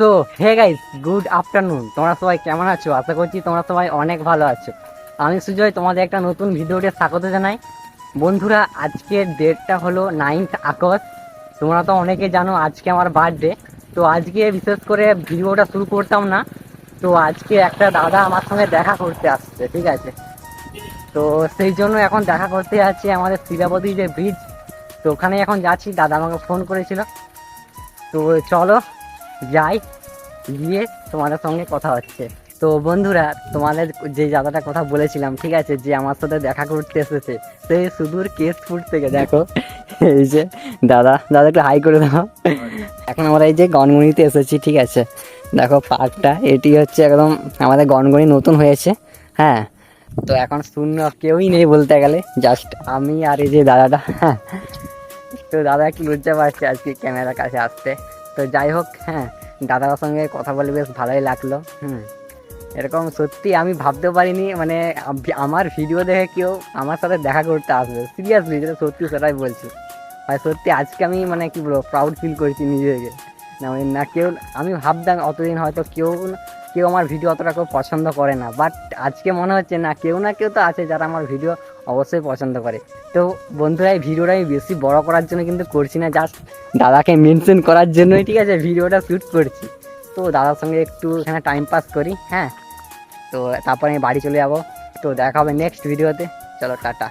So hey guys good afternoon তোমরা সবাই কেমন আছো? আশা করছি তোমরা সবাই অনেক ভালো আছো। আমি সুজয়, তোমাদের একটা নতুন ভিডিওতে স্বাগত জানাই। বন্ধুরা, আজকের ডেটটা হলো নাইন্থ আগস্ট। তোমরা তো অনেকে জানো, আজকে আমার বার্থডে তো আজকে বিশেষ করে ভিডিওটা শুরু করতাম না। তো আজকে একটা দাদা আমার সঙ্গে দেখা করতে আসছে, ঠিক আছে? তো সেই জন্য এখন দেখা করতে যাচ্ছি আমাদের শিলাবতী যে ব্রিজ তো ওখানে এখন যাচ্ছি, দাদা আমাকে ফোন করেছিল। তো চলো যাই, গিয়ে তোমাদের সঙ্গে কথা হচ্ছে। তো বন্ধুরা, তোমাদের যে দাদাটা কথা বলেছিলাম, ঠিক আছে, যে আমার সাথে দেখা করতে এসেছে সেই সুদূর কেস কেশপুর থেকে, দেখো, এই যে দাদা দাদা একটু হাই করে দাও। এখন আমরা এই যে গনগনিতে এসেছি, ঠিক আছে। দেখো পার্কটা এটি হচ্ছে একদম আমাদের গনগনি নতুন হয়েছে হ্যাঁ। তো এখন শূন্য কেউই নেই বলতে গেলে জাস্ট আমি আর এই যে দাদাটা হ্যাঁ। তো দাদা একটু লজ্জা পাচ্ছে আজকে ক্যামেরার কাছে আসতে? তো যাই হোক হ্যাঁ দাদার সঙ্গে কথা বলে বেশ ভালোই লাগল, হুম। এরকম সত্যি আমি ভাবতে পারিনি মানে আমার ভিডিও দেখে কেউ আমার সাথে দেখা করতে আসবে। সিরিয়াসলি যেটা সত্যি সেটাই বলছি। আর সত্যি আজকে আমি মানে কি বলব প্রাউড ফিল করছি নিজেকে না মানে না কেউ, আমি ভাবতাম অতদিন হয়তো কেউ কেউ আমার ভিডিও অতটা কেউ পছন্দ করে না। বাট আজকে মনে হচ্ছে না, কেউ না কেউ তো আছে যারা আমার ভিডিও অবশ্যই পছন্দ করে। তো বন্ধুরা, এই ভিডিওটা আমি বেশি বড় করার জন্য কিন্তু করছি না জাস্ট দাদাকে মেনশন করার জন্যই, ঠিক আছে? ভিডিওটা শ্যুট করছি। তো দাদার সঙ্গে একটু এখানে টাইম পাস করি হ্যাঁ? তো তারপরে আমি বাড়ি চলে যাব। তো দেখা হবে নেক্সট ভিডিওতে চলো, টাটা।